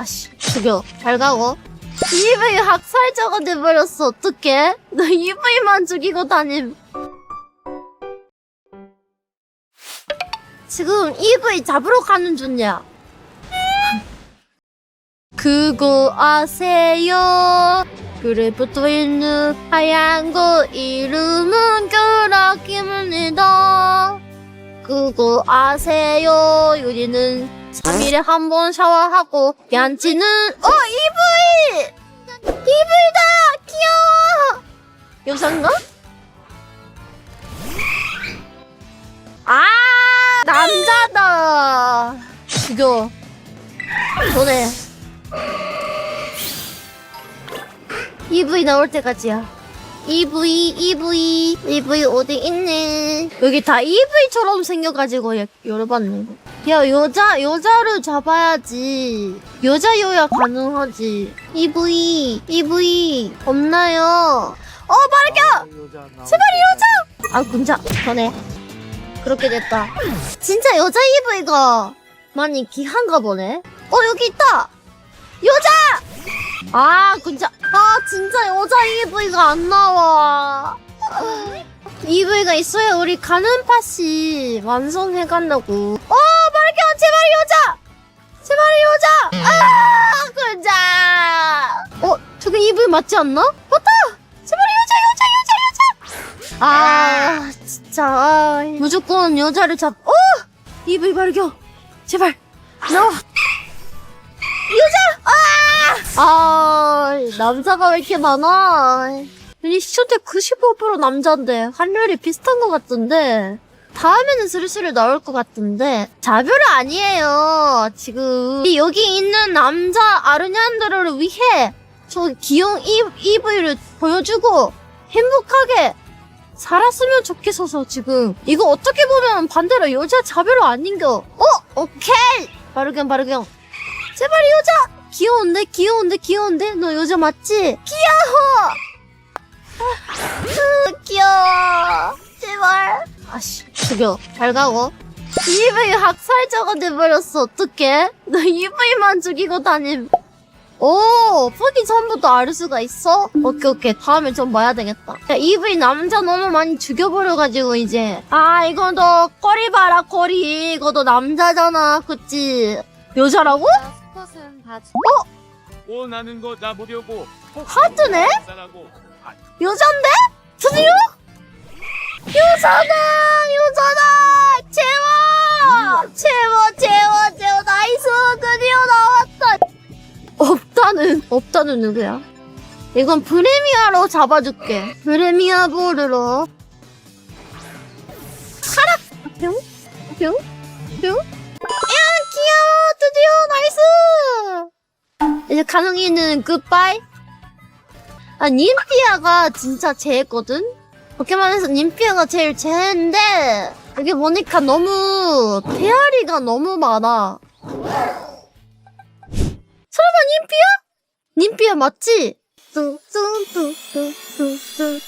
아씨 죽여. 잘 가고. EV 학살자가 돼버렸어 어떡해? 너 EV만 죽이고 다님. 지금 EV 잡으러 가는 중이야. 그거 아세요? 그래 붙어있는 하얀 거 이름은 벼락입니다 그거 아세요? 우리는 3일에 한 번 샤워하고 얀치는 어 EV EV다! 귀여워! 여잔가? 아 남자다! 죽여. 보내 EV 나올 때까지야 EV EV EV 어디 있네 여기 다 EV처럼 생겨가지고 여- 열어봤네. 야 여자 여자를 잡아야지. 여자여야 가능하지. EV EV 없나요? 어 말겨 제발 여자! 아 군자 전에 그렇게 됐다. 진짜 여자 EV가 많이 귀한가 보네. 어 여기 있다! 여자! 아 군자 여자 EV가 안 나와. EV가 있어야 우리 가는 팟이 완성해 간다고. 어 말겨 제발 여자! 제발 여자! 아 군자! 어 저게 EV 맞지 않나? 맞다! 제발 여자 여자 여자 여자! 아 진짜. 아, 무조건 여자를 잡 어! EV 발견! 제발! 나와! 여자! 아! 아, 남자가 왜 이렇게 많아? 이 시초대 95% 남자인데, 확률이 비슷한 것 같던데, 다음에는 슬슬 나올 것 같은데, 자별은 아니에요. 지금, 이 여기 있는 남자 아르니안들을 위해, 저 귀여운 이, EV를 보여주고, 행복하게 살았으면 좋겠어서 지금, 이거 어떻게 보면 반대로 여자 자별은 아닌겨. 어? 오케이! 바르경, 바르경. 제발 여자! 귀여운데? 귀여운데? 귀여운데? 너 여자 맞지? 귀여워! 아, 귀여워. 제발. 아씨 죽여. 잘 가고. EV 학살자가 돼버렸어. 어떡해? 너 EV만 죽이고 다님. 오 포기 전부터 알 수가 있어? 오케이 오케이. 다음에 좀 봐야 되겠다. 야 EV 남자 너무 많이 죽여버려가지고 이제. 아 이거 너 꼬리 봐라 꼬리. 이거 너 남자잖아 그치? 여자라고? 스컷은 다 원하는 거다 보려고 하트네? 싸라고 여잔데? 드디어? 여자다! 여자다! 채워! 채워, 채워, 채워, 나이스! 드디어 나왔다! 없다는, 없다는 누구야? 이건 프레미아로 잡아줄게. 프레미아 볼으로. 하락! 뿅? 뿅? 뿅? 이제 가능이는 굿바이? 아, 님피아가 진짜 제거든? 포켓몬에서 님피아가 제일 제인데, 여기 보니까 너무, 페아리가 너무 많아. 설마 님피아? 님피아 맞지? 뚱뚱뚱뚱뚱뚱.